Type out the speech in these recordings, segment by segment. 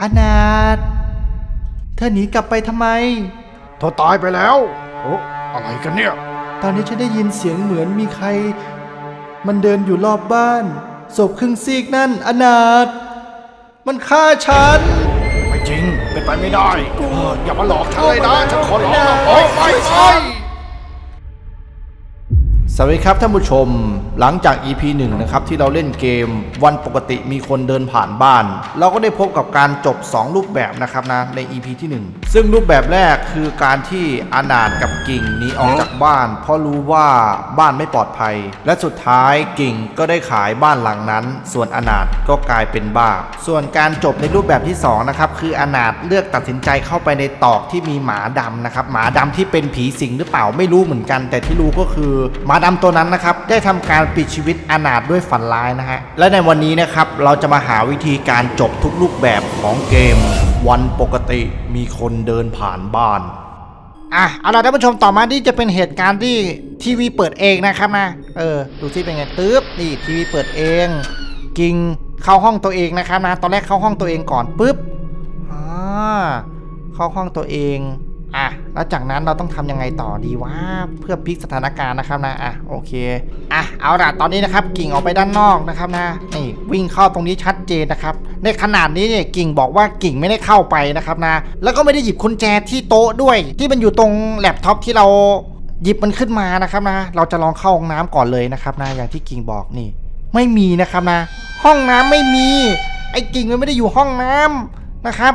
อนาถเธอหนีกลับไปทำไม เธอตายไปแล้วโอ้อะไรกันเนี่ย ตอนนี้ฉันได้ยินเสียงเหมือนมีใคร มันเดินอยู่รอบบ้านศพครึ่งซีกนั่นอนาถมันฆ่าฉัน ไม่จริง เป็นไปไม่ได้เอออย่ามาหลอกฉันเลยนะ ฉันขอร้องนะโอ้ไม่ไม่ สวัสดีครับท่านผู้ชม หลังจาก EP 1 นะครับ ที่เราเล่นเกม วันปกติมีคนเดินผ่านบ้าน เราก็ได้พบกับการจบ 2 รูปแบบนะครับนะ ใน EP ที่ 1 ซึ่งรูปแบบแรกคือการที่อานาถกับกิ่งหนีออกจากบ้าน เพราะรู้ว่าบ้านไม่ปลอดภัย และสุดท้ายกิ่งก็ได้ขายบ้านหลังนั้น ส่วนอานาถก็กลายเป็นบ้า ส่วนการจบในรูปแบบที่2นะครับคืออานาถเลือกตัดสินใจเข้าไปในตอกที่มีหมาดำนะครับหมาดำที่เป็นผีสิงหรือเปล่าไม่รู้เหมือนกัน แต่ที่รู้ก็คือมาดำตัวนั้นนะครับได้ทำการปิดชีวิตอนาถด้วยฝันร้ายนะฮะและในวันนี้นะครับเราจะมาหาวิธีการจบทุกรูปแบบของเกม วันปกติมีคนเดินผ่านบ้านอะเอาล่ะท่านผู้ชมต่อมาที่จะเป็นเหตุการณ์ที่ทีวีเปิดเองนะครับนะเออดูซิเป็นไงตึ๊บนี่ทีวีเปิดเอง กิงเข้าห้องตัวเองนะครับนะตอนแรกเข้าห้องตัวเองก่อนปุ๊บอ่าเข้าห้องตัวเอง อะแล้วจากนั้นเราต้องทำยังไงต่อดีวะเพื่อพลิกสถานการณ์นะครับนะอะโอเคอะเอาล่ะตอนนี้นะครับกิ่งออกไปด้านนอกนะครับนะนี่วิ่งเข้าตรงนี้ชัดเจนนะครับในขนาดนี้เนี่ยกิ่งบอกว่ากิ่งไม่ได้เข้าไปนะครับนะแล้วก็ไม่ได้หยิบกุญแจที่โต๊ะด้วย ที่มันอยู่ตรงแล็ปท็อปที่เราหยิบมันขึ้นมานะครับนะ เราจะลองเข้าห้องน้ำก่อนเลยนะครับนะอย่างที่กิ่งบอกนี่ ไม่มีนะครับนะ ห้องน้ำไม่มี ไอ้กิ่งมันไม่ได้อยู่ห้องน้ำนะครับ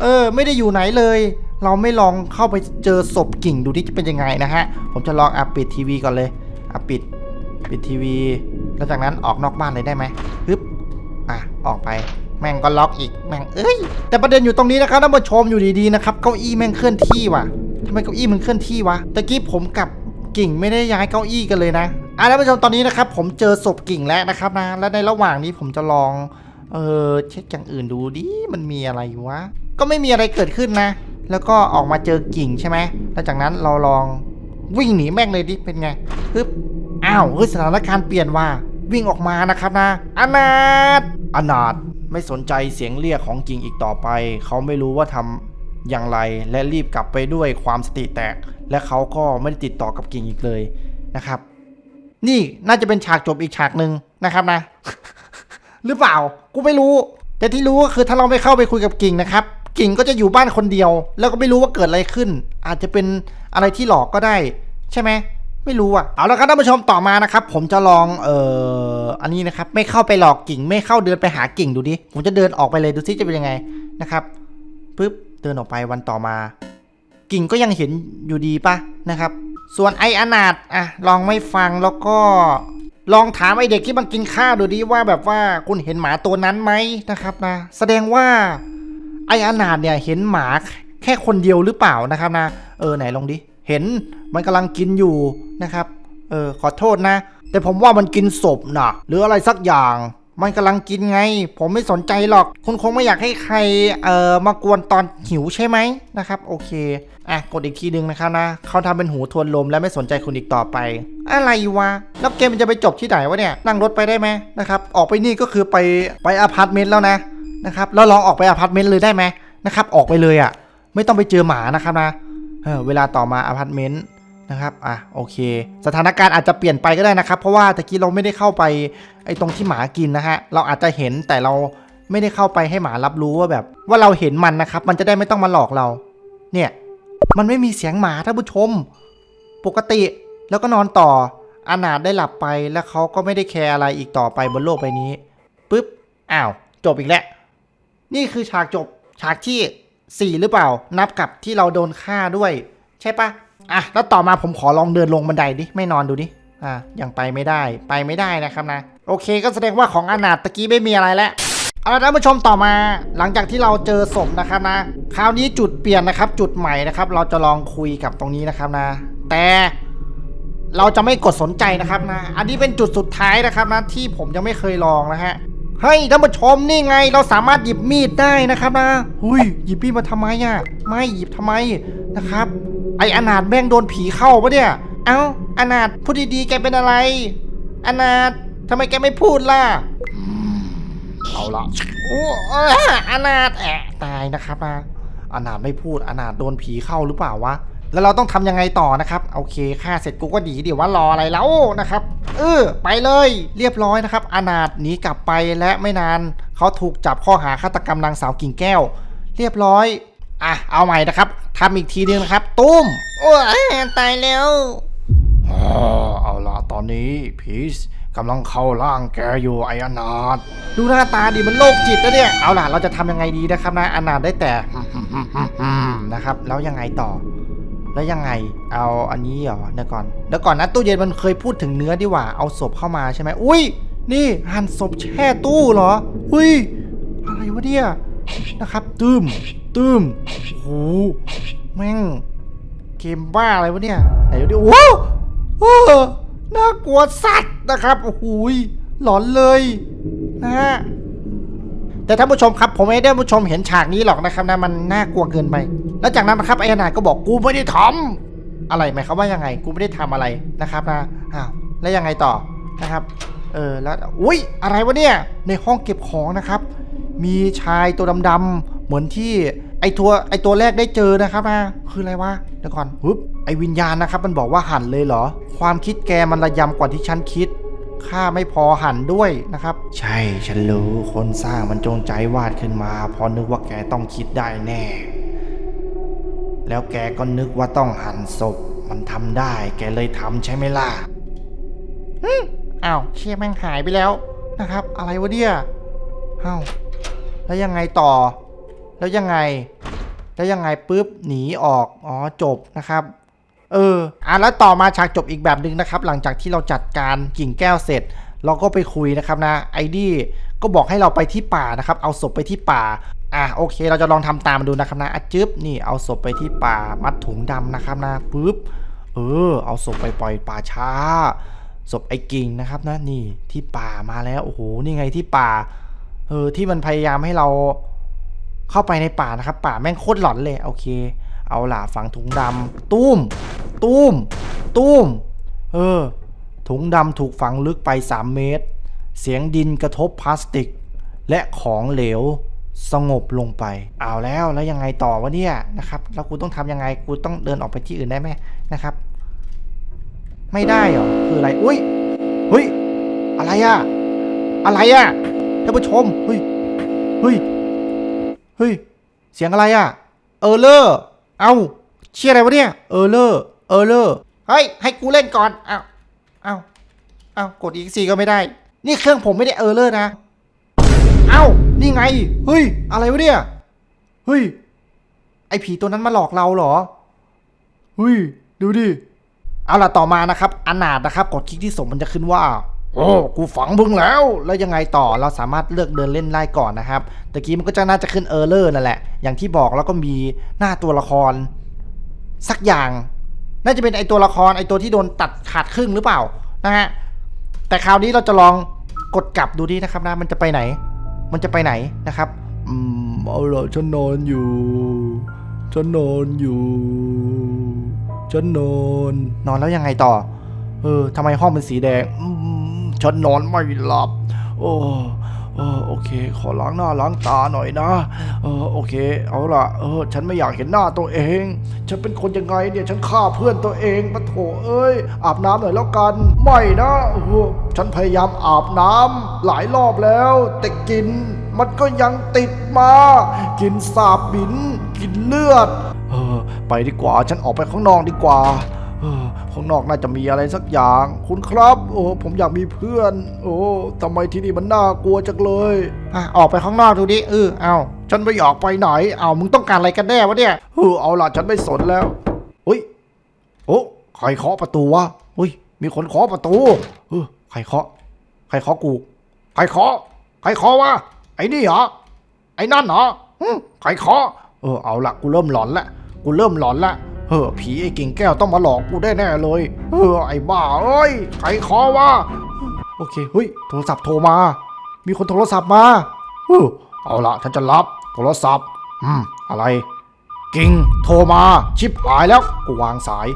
เออ ไม่ได้อยู่ไหนเลย เราไม่ลองเข้าไปเจอศพกิ่งดูที่จะเป็นยังไงนะฮะ ผมจะลองอัปปิดทีวีก่อนเลยอัปปิดปิดทีวี แล้วจากนั้นออกนอกบ้านเลยได้ไหมฮึบอะออกไปแม่งก็ล็อกอีกแม่งเอ้ยแต่ประเด็นอยู่ตรงนี้นะครับท่านผู้ชมอยู่ดีๆนะครับเก้าอี้แม่งเคลื่อนที่ว่ะทำไมเก้าอี้มันเคลื่อนที่วะตะกี้ผมกับกิ่งไม่ได้ย้ายเก้าอี้กันเลยนะอะท่านผู้ชมตอนนี้นะครับผมเจอศพกิ่งแล้วนะครับนะและในระหว่างนี้ผมจะลองเออเช็คอย่างอื่นดูดิมันมีอะไรวะก็ไม่มีอะไรเกิดขึ้นนะ แล้วก็ออกมาเจอกิ่งใช่ไหมแล้วจากนั้นเราลองวิ่งหนีแม่งเลยดิเป็นไงปึ๊บอ้าวเฮ้ยสถานการณ์เปลี่ยนว่าวิ่งออกมานะครับนะอนาถอนาถไม่สนใจเสียงเรียกของกิ่งอีกต่อไป เขาไม่รู้ว่าทำอย่างไรและรีบกลับไปด้วยความสติแตก และเขาก็ไม่ได้ติดต่อกับกิ่งอีกเลยนะครับ นี่น่าจะเป็นฉากจบอีกฉากหนึ่งนะครับนะ หรือเปล่า กูไม่รู้ แต่ที่รู้ก็คือถ้าเราไม่เข้าไปคุยกับกิ่งนะครับ กิ่งก็จะอยู่บ้านคนเดียว แล้วก็ไม่รู้ว่าเกิดอะไรขึ้น อาจจะเป็นอะไรที่หลอกก็ได้ ใช่ไหมไม่รู้อะเอาละครับท่านผู้ชมต่อมานะครับ ผมจะลองเอ่ออันนี้นะครับ ไม่เข้าไปหลอกกิ่ง ไม่เข้าเดินไปหากิ่งดูดิผมจะเดินออกไปเลยดูซิจะเป็นยังไงนะครับปึ๊บเดินออกไปวันต่อมา กิ่งก็ยังเห็นอยู่ดีปะนะครับ ส่วนไออนาถอะลองไม่ฟังแล้วก็ลองถามไอเด็กที่มันกินข้าวดูดิว่าแบบว่าคุณเห็นหมาตัวนั้นไหมนะครับนะแสดงว่า ไออนาถเนี่ยเห็นหมาแค่คนเดียวหรือเปล่านะครับนะ เออไหนลองดิ เห็นมันกำลังกินอยู่นะครับ เออขอโทษนะ แต่ผมว่ามันกินศพนะหรืออะไรสักอย่าง มันกำลังกินไง ผมไม่สนใจหรอก คุณคงไม่อยากให้ใคร เอ่อมากวนตอนหิวใช่ไหมนะครับ โอเค อะกดอีกทีหนึ่งนะครับนะ เขาทำเป็นหูทวนลมและไม่สนใจคุณอีกต่อไป อะไรวะ แล้วเกมมันจะไปจบที่ไหนวะเนี่ย นั่งรถไปได้ไหมนะครับ ออกไปนี่ก็คือไปไปอพาร์ตเมนต์แล้วนะ นะครับแล้วลองออกไปอพาร์ตเมนต์เลยได้ไหมนะครับ ออกไปเลยอะ่ะ ไม่ต้องไปเจอหมานะครับนะเออเวลาต่อมาอพาร์ตเมนต์นะครับอะโอเค สถานการณ์อาจจะเปลี่ยนไปก็ได้นะครับ เพราะว่าตะกี้เราไม่ได้เข้าไปไอ้ตรงที่หมากินนะฮะเราอาจจะเห็นแต่เราไม่ได้เข้าไปให้หมารับรู้ว่าแบบ ว่าเราเห็นมันนะครับ มันจะได้ไม่ต้องมาหลอกเรา เนี่ย มันไม่มีเสียงหมาท่านผู้ชม ปกติแล้วก็นอนต่ออานาถได้หลับไปแล้วเขาก็ไม่ได้แคร์อะไรอีกต่อไปบนโลกใบนี้ปุ๊บอ้าว จบอีกแล้ว นี่คือฉากจบฉากที่ 4 หรือเปล่า นับกับที่เราโดนฆ่าด้วย ใช่ปะอะ แล้วต่อมาผมขอลองเดินลงบันไดดิ ไม่นอนดูดิ อะ ยังไปไม่ได้ ไปไม่ได้นะครับนะ โอเค ก็แสดงว่าของอนาถตะกี้ไม่มีอะไรแล้วเอาละท่านผู้ชมต่อมา หลังจากที่เราเจอศพนะครับนะ คราวนี้จุดเปลี่ยนนะครับ จุดใหม่นะครับ เราจะลองคุยกับตรงนี้นะครับนะ แต่เราจะไม่กดสนใจนะครับนะ อันนี้เป็นจุดสุดท้ายนะครับนะที่ผมยังไม่เคยลองนะฮะ เฮ้ยท่านผู้ชมนี่ไงเราสามารถหยิบมีดได้นะครับนะหุยหยิบมีดมาทำไมอะ ไม่หยิบทำไมนะครับ ไออนาถแม่งโดนผีเข้าปะเนี่ย เอ้าอนาถพูดดีๆแกเป็นอะไร อนาถทำไมแกไม่พูดล่ะ เอาละโอ้เอ้ออนาถแอะตายนะครับนะอนาถไม่พูดอนาถโดนผีเข้าหรือเปล่าวะแล้วเราต้องทำยังไงต่อนะครับ โอเคฆ่าเสร็จกูก็ดีเดี๋ยวว่ารออะไรแล้วนะครับ เออไปเลย เรียบร้อยนะครับ อนาถหนีกลับไปและไม่นานเขาถูกจับข้อหาฆาตกรรมนางสาวกิ่งแก้ว เรียบร้อยอะเอาใหม่นะครับทำอีกทีนึงนะครับ ตุ้มโอ้ยตายแล้วอ๋อเอาละตอนนี้ผีกำลังเข้าร่างแกอยู่ไอ้อนาถดูหน้าตาดิมันโรคจิตนะเนี่ยเอาล่ะเราจะทำยังไงดีนะครับนะอนาถได้แต่อืมนะครับ แล้วยังไงต่อ แล้วยังไง เอาอันนี้เหรอเดี๋ยวก่อนเดี๋ยวก่อนนะตู้เย็นมันเคยพูดถึงเนื้อดีกว่า เอาศพเข้ามาใช่ไหมอุ้ย นี่หั่นศพแช่ตู้เหรอ อุ้ย อะไรวะเนี่ย นะครับ ตืมตืมโอ้โหแม่ง เกมบ้าอะไรวะเนี่ย ไหนดูดิโอ้โหโอ้โหน่ากลัวสัตว์นะครับ โอ้โหยหลอนเลย นะฮะ แต่ท่านผู้ชมครับผมไม่ได้ผู้ชมเห็นฉากนี้หรอกนะครับนะมันน่ากลัวเกินไปแล้วจากนั้นนะครับไอ้นาก็บอกกูไม่ได้ทำอะไรหมายควาว่ายังไงกูไม่ได้ทำอะไรนะครับนะอ้าวแล้วยังไงต่อนะครับ เออแล้วอุ้ยอะไรวะเนี่ยในห้องเก็บของนะครับ มีชายตัวดำๆเหมือนที่ไอตัวไอตัวแรกได้เจอนะครับนะคืออะไรวะเดี๋ยวก่อนฮึบไอวิญญาณนะครับ มันบอกว่าหันเลยเหรอ ความคิดแกมันระยำกว่าที่ฉันคิด ค่าไม่พอหันด้วยนะครับ ใช่ฉันรู้คนสร้างมันจงใจวาดขึ้นมาเพราะนึกว่าแกต้องคิดได้แน่ แล้วแกก็นึกว่าต้องหั่นศพ มันทำได้ แกเลยทำใช่ไหมล่ะอืมอ้าวเชี่ยแม่งหายไปแล้วนะครับ อะไรวะเนี่ยอ้าวแล้วยังไงต่อ แล้วยังไง แล้วยังไงปุ๊บหนีออกอ๋อจบนะครับ เอออะแล้วต่อมาฉากจบอีกแบบหนึ่งนะครับ หลังจากที่เราจัดการกิ่งแก้วเสร็จ เราก็ไปคุยนะครับนะไอดี้ก็บอกให้เราไปที่ป่านะครับ เอาศพไปที่ป่าอะโอเค เราจะลองทำตามดูนะครับนะอะจึ๊บนี่เอาศพไปที่ป่ามัดถุงดำนะครับนะปุ๊บเออ เอาศพไปปล่อยป่าช้าศพไอ้กิ่งนะครับนะนี่ที่ป่ามาแล้วโอ้โหนี่ไงที่ป่าเออที่มันพยายามให้เราเข้าไปในป่านะครับ ป่าแม่งโคตรหลอนเลยโอเค เอาล่ะฝังถุงดำตุ้ม ตุ้ม ตุ้ม เออ ถุงดำถูกฝังลึกไป 3 เมตร เสียงดินกระทบพลาสติก และของเหลวสงบลงไป เอาแล้วแล้วยังไงต่อวะเนี่ยนะครับแล้วกูต้องทำยังไงกูต้องเดินออกไปที่อื่นได้ไหมนะครับ ไม่ได้เหรอคืออะไรอุ้ยเฮ้ยอะไรอะอะไรอะท่านผู้ชมเฮ้ยเฮ้ยเฮ้ยเสียงอะไรอะเออเลอร์ เอาเชี่ยอะไรวะเนี่ย เออเลอร์เออเลอร์เฮ้ย ให้กูเล่นก่อน เอาเอาเอากดอีกซีก็ไม่ได้ นี่เครื่องผมไม่ได้เออเลอร์นะ เอ้า นี่ไง เฮ้ย อะไรวะเนี่ย เฮ้ย ไอผีตัวนั้นมาหลอกเราเหรอ เฮ้ย ดูดิ เอาล่ะต่อมานะครับ อนาถนะครับ กดคลิกที่สมมันจะขึ้นว่า โอ้กูฝังมึงแล้ว แล้วยังไงต่อเราสามารถเลือกเดินเล่นไล่ก่อนนะครับตะกี้มันก็จะน่าจะขึ้นเออร์เลอร์นั่นแหละ อย่างที่บอกแล้วก็มีหน้าตัวละคร สักอย่าง น่าจะเป็นไอตัวละครไอตัวที่โดนตัดขาดครึ่งหรือเปล่านะฮะแต่คราวนี้เราจะลองกดกลับดูดินะครับนะมันจะไปไหน มันจะไปไหนนะครับอืมเอาละฉันนอนอยู่ฉันนอนอยู่ฉันนอน นอนแล้วยังไงต่อ เออทำไมห้องเป็นสีแดงอืม ฉันนอนไม่หลับ โอ้เอโอเค ขอล้างหน้าล้างตาหน่อยนะเออโอเค เอาล่ะเออฉันไม่อยากเห็นหน้าตัวเอง ฉันเป็นคนยังไงเนี่ย ฉันฆ่าเพื่อนตัวเองปะโถเอ้ย อาบน้ำหน่อยแล้วกัน ไม่นะเออฉันพยายามอาบน้ำหลายรอบแล้ว แต่กลิน มันก็ยังติดมา กินสาบบิน กินเลือด เออ ไปดีกว่า ฉันออกไปข้างนอกดีกว่า เออ ข้างนอกน่าจะมีอะไรสักอย่าง คุณครับ โอ้ผมอยากมีเพื่อน โอ้ทำไมที่นี่มันน่ากลัวจังเลยอะออกไปข้างนอกดูดิเออเอาฉันไม่อยากไปไหนเอามึงต้องการอะไรกันแน่วะเนี่ยเออเอาล่ะฉันไม่สนแล้วเฮ้ยโอ้ใครเคาะประตูวะเฮ้ย มีคนเคาะประตูเออใครเคาะ ใครเคาะกู ใครเคาะใครเคาะวะไอ้นี่เหรอไอ้นั่นเหรอหึใครเคาะเออเอาละกูเริ่มหลอนละกูเริ่มหลอนละ เออผีไอ้กิ่งแก้วต้องมาหลอกกูได้แน่เลยเออไอ้บ้าเอ้ยใครคาะวะโอเคเฮ้ยโทรศัพท์โทรมา มีคนโทรศัพท์มาเออเอาละฉันจะรับโทรศัพท์อืมอะไร กิ่งโทรมา ชิปหายแล้วกูวางสาย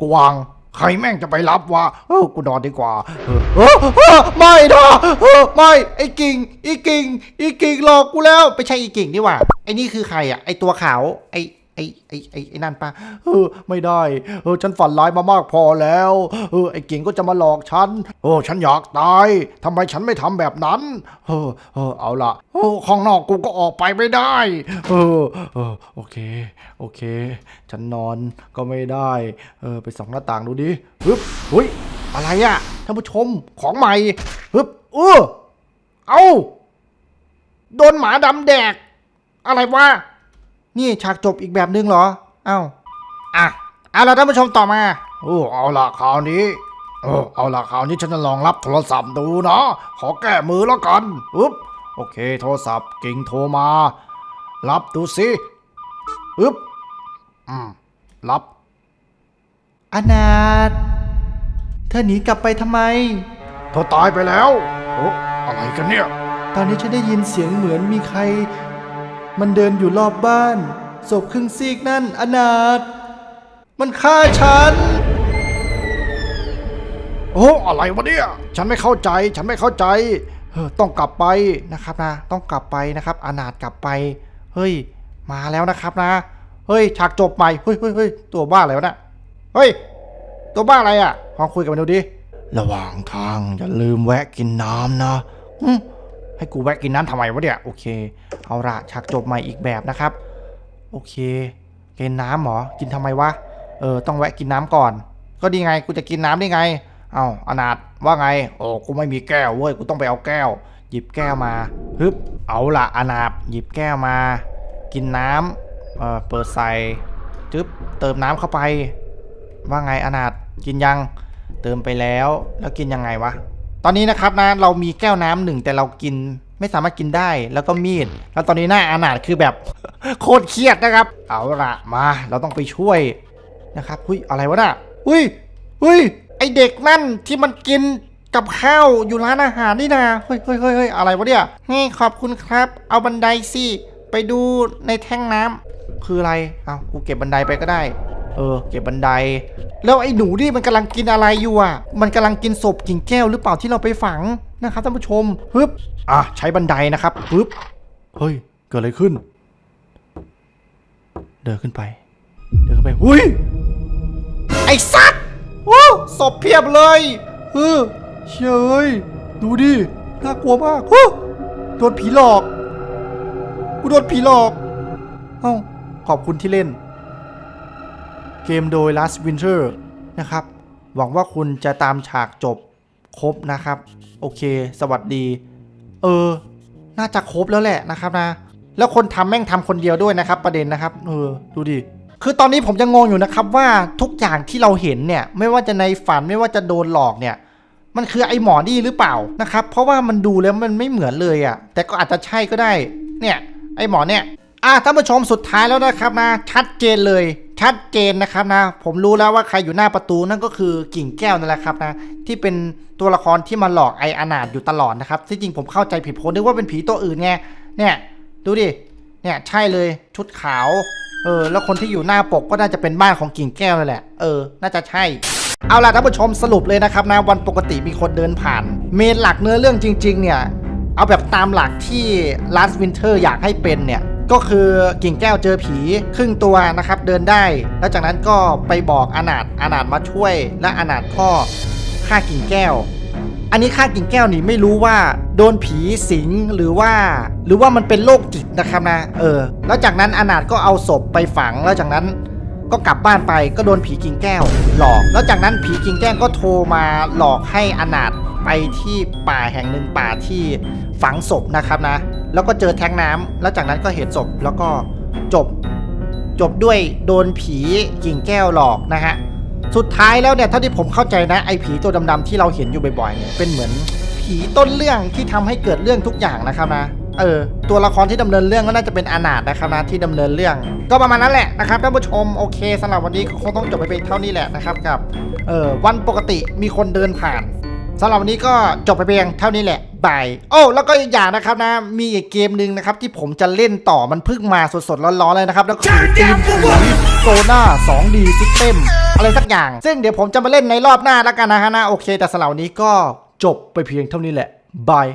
กูวางใครแม่งจะไปรับวะเออกูนอนดีกว่าเออเออเออไม่นะเออไม่ไอ้กิ่งไอ้กิ่งไอ้กิ่งหลอกกูแล้วไม่ใช่ไอ้กิ่งนี่หว่าไอ้นี่คือใครอะไอ้ตัวขาวไอ้ ไอ้ไอ้ไอ้ไอ้นั่นปะเออไม่ได้ เออฉันฝันร้ายมามากพอแล้ว เออไอ้เก่งก็จะมาหลอกฉันโอ้ฉันอยากตายทำไมฉันไม่ทำแบบนั้น เออเออเอาละโอ้ข้างนอกกูก็ออกไปไม่ได้ เออเออโอเค โอเค ฉันนอนก็ไม่ได้ เออไปส่องหน้าต่างดูดิฮึบหุยอะไรอะท่านผู้ชมของใหม่ฮึบเออเอาโดนหมาดำแดก อะไรวะ นี่ฉากจบอีกแบบนึงเหรอ เอ้า อะ เอาละท่านผู้ชมต่อมา โอ้ เอาละคราวนี้ เออ เอาละคราวนี้ฉันจะลองรับโทรศัพท์ดูเนาะขอแก้มือแล้วกันอุ๊บ โอเค โทรศัพท์กิ่งโทรมา รับดูสิอึ๊บ อืม รับ อนาถเธอหนีกลับไปทำไม เธอตายไปแล้ว โอ้อะไรกันเนี่ย ตอนนี้ฉันได้ยินเสียงเหมือนมีใคร มันเดินอยู่รอบบ้านศพครึ่งซีกนั่นอนาถมันฆ่าฉัน โอ้อะไรวะเนี่ย ฉันไม่เข้าใจ ฉันไม่เข้าใจเออต้องกลับไปนะครับนะ ต้องกลับไปนะครับ อนาถกลับไป เฮ้ย มาแล้วนะครับนะ เฮ้ย ฉากจบใหม่ เฮ้ยเฮ้ยเฮ้ยตัวบ้าอะไรวะเนะเฮ้ย ตัวบ้าอะไรอะลองคุยกันมาดูดิ ระหว่างทางอย่าลืมแวะกินน้ำนะอืม ให้กูแวะกินน้ำทำไมวะเนี่ย โอเค เอาละฉากจบใหม่อีกแบบนะครับ โอเค กินน้ำเหรอ กินทำไมวะ เออ ต้องแวะกินน้ำก่อน ก็ดีไง กูจะกินน้ำได้ไง เอ้าอนาถว่าไง โอ้ กูไม่มีแก้วเว้ย กูต้องไปเอาแก้ว หยิบแก้วมา ฮึบ เอาละอนาถหยิบแก้วมา กินน้ำเออเปิดใส่จึ๊บ เติมน้ำเข้าไป ว่าไงอนาถกินยัง เติมไปแล้ว แล้วกินยังไงวะ ตอนนี้นะครับนะเรามีแก้วน้ำหนึ่งแต่เรากินไม่สามารถกินได้แล้วก็มีด แล้วตอนนี้หน้าอนาถคือแบบโคตรเครียดนะครับ เอาละมาเราต้องไปช่วยนะครับหุยอะไรวะน่ะหุยหุยไอเด็กนั่นที่มันกินกับข้าวอยู่ร้านอาหารนี่นะเฮ้ยเฮ้ยเฮ้ยเฮ้ยอะไรวะเนี่ยนี่ขอบคุณครับ เอาบันไดสิไปดูในแท่งน้ำคืออะไรเอากูเก็บบันไดไปก็ได้ เออ เก็บบันได แล้วไอ้หนูนี่มันกำลังกินอะไรอยู่อะ มันกำลังกินศพกิ่งแก้วหรือเปล่าที่เราไปฝังนะครับท่านผู้ชมฮึบอะใช้บันไดนะครับฮึบเฮ้ย เกิดอะไรขึ้น เดินขึ้นไป เดินขึ้นไปหุยไอ้สัตว์โอ้ศพเพียบเลยเออเชยดูดิ น่ากลัวมากโอ้โดนผีหลอก กูโดนผีหลอก เอ้า ขอบคุณที่เล่น เกมโดย Last Winter นะครับ หวังว่าคุณจะตามฉากจบครบนะครับ โอเค สวัสดี เออ น่าจะครบแล้วแหละนะครับนะ แล้วคนทำแม่งทำคนเดียวด้วยนะครับประเด็นนะครับ เออ ดูดิ คือตอนนี้ผมยังงงอยู่นะครับว่าทุกอย่างที่เราเห็นเนี่ย ไม่ว่าจะในฝันไม่ว่าจะโดนหลอกเนี่ย มันคือไอ้หมอนี่หรือเปล่านะครับ เพราะว่ามันดูแล้วมันไม่เหมือนเลยอะ่ะ แต่ก็อาจจะใช่ก็ได้ เนี่ย ไอ้หมอเนี่ย อะท่านผู้ชมสุดท้ายแล้วนะครับนะชัดเจนเลย ชัดเจนนะครับนะ ผมรู้แล้วว่าใครอยู่หน้าประตูนั่นก็คือกิ่งแก้วนั่นแหละครับนะที่เป็นตัวละครที่มาหลอกไออนาถอยู่ตลอดนะครับที่จริงผมเข้าใจผิดผมนึกว่าเป็นผีตัวอื่นไงเนี่ย ดูดิเนี่ยใช่เลยชุดขาวเออแล้วคนที่อยู่หน้าปกก็น่าจะเป็นบ้านของกิ่งแก้วนั่นแหละเออน่าจะใช่เอาล่ะท่านผู้ชมสรุปเลยนะครับนะวันปกติมีคนเดินผ่าน เมนหลักเนื้อเรื่องจริง ๆ เนี่ย เอาแบบตามหลักที่ Last Winter อยากให้เป็นเนี่ย ก็คือกิ่งแก้วเจอผีครึ่งตัวนะครับเดินได้ แล้วจากนั้นก็ไปบอกอนาถอนาถมาช่วย และอนาถก็ฆ่ากิ่งแก้ว อันนี้ฆ่ากิ่งแก้วนี่ไม่รู้ว่า โดนผีสิงหรือว่า หรือว่ามันเป็นโรคจิตนะครับนะเออ แล้วจากนั้นอนาถก็เอาศพไปฝังแล้วจากนั้นก็กลับบ้านไปก็โดนผีกิ่งแก้ว หลอก แล้วจากนั้นผีกิ่งแก้วก็โทรมาหลอกให้อนาถไปที่ป่าแห่งหนึ่งป่าที่ฝังศพนะครับนะ แล้วก็เจอแท้งน้ำแล้วจากนั้นก็เห็นศพแล้วก็จบจบด้วยโดนผีกิ่งแก้วหลอกนะฮะ สุดท้ายแล้วเนี่ยเท่าที่ผมเข้าใจนะไอ้ผีตัวดำๆที่เราเห็นอยู่บ่อยๆเนี่ยเป็นเหมือนผีต้นเรื่องที่ทำให้เกิดเรื่องทุกอย่างนะครับนะเออตัวละครที่ดำเนินเรื่องก็น่าจะเป็นอนาถนะครับนะที่ดำเนินเรื่อง ก็ประมาณนั้นแหละนะครับท่านผู้ชมโอเคสำหรับวันนี้ก็คงต้องจบไปเพียงเท่านี้แหละนะครับกับเออวันปกติมีคนเดินผ่าน สำหรับวันนี้ก็จบไปเพียงเท่านี้แหละบาย โอ้แล้วก็อีกอย่างนะครับนะ มีอีกเกมหนึ่งนะครับ ที่ผมจะเล่นต่อมันเพิ่งมาสดๆร้อนๆเลยนะครับ แล้วก็ทีมโซน่า 2D System อะไรสักอย่าง ซึ่งเดี๋ยวผมจะมาเล่นในรอบหน้าแล้วกันนะฮะนะโอเค แต่สำหรับวันนี้ก็จบไปเพียงเท่านี้แหละบาย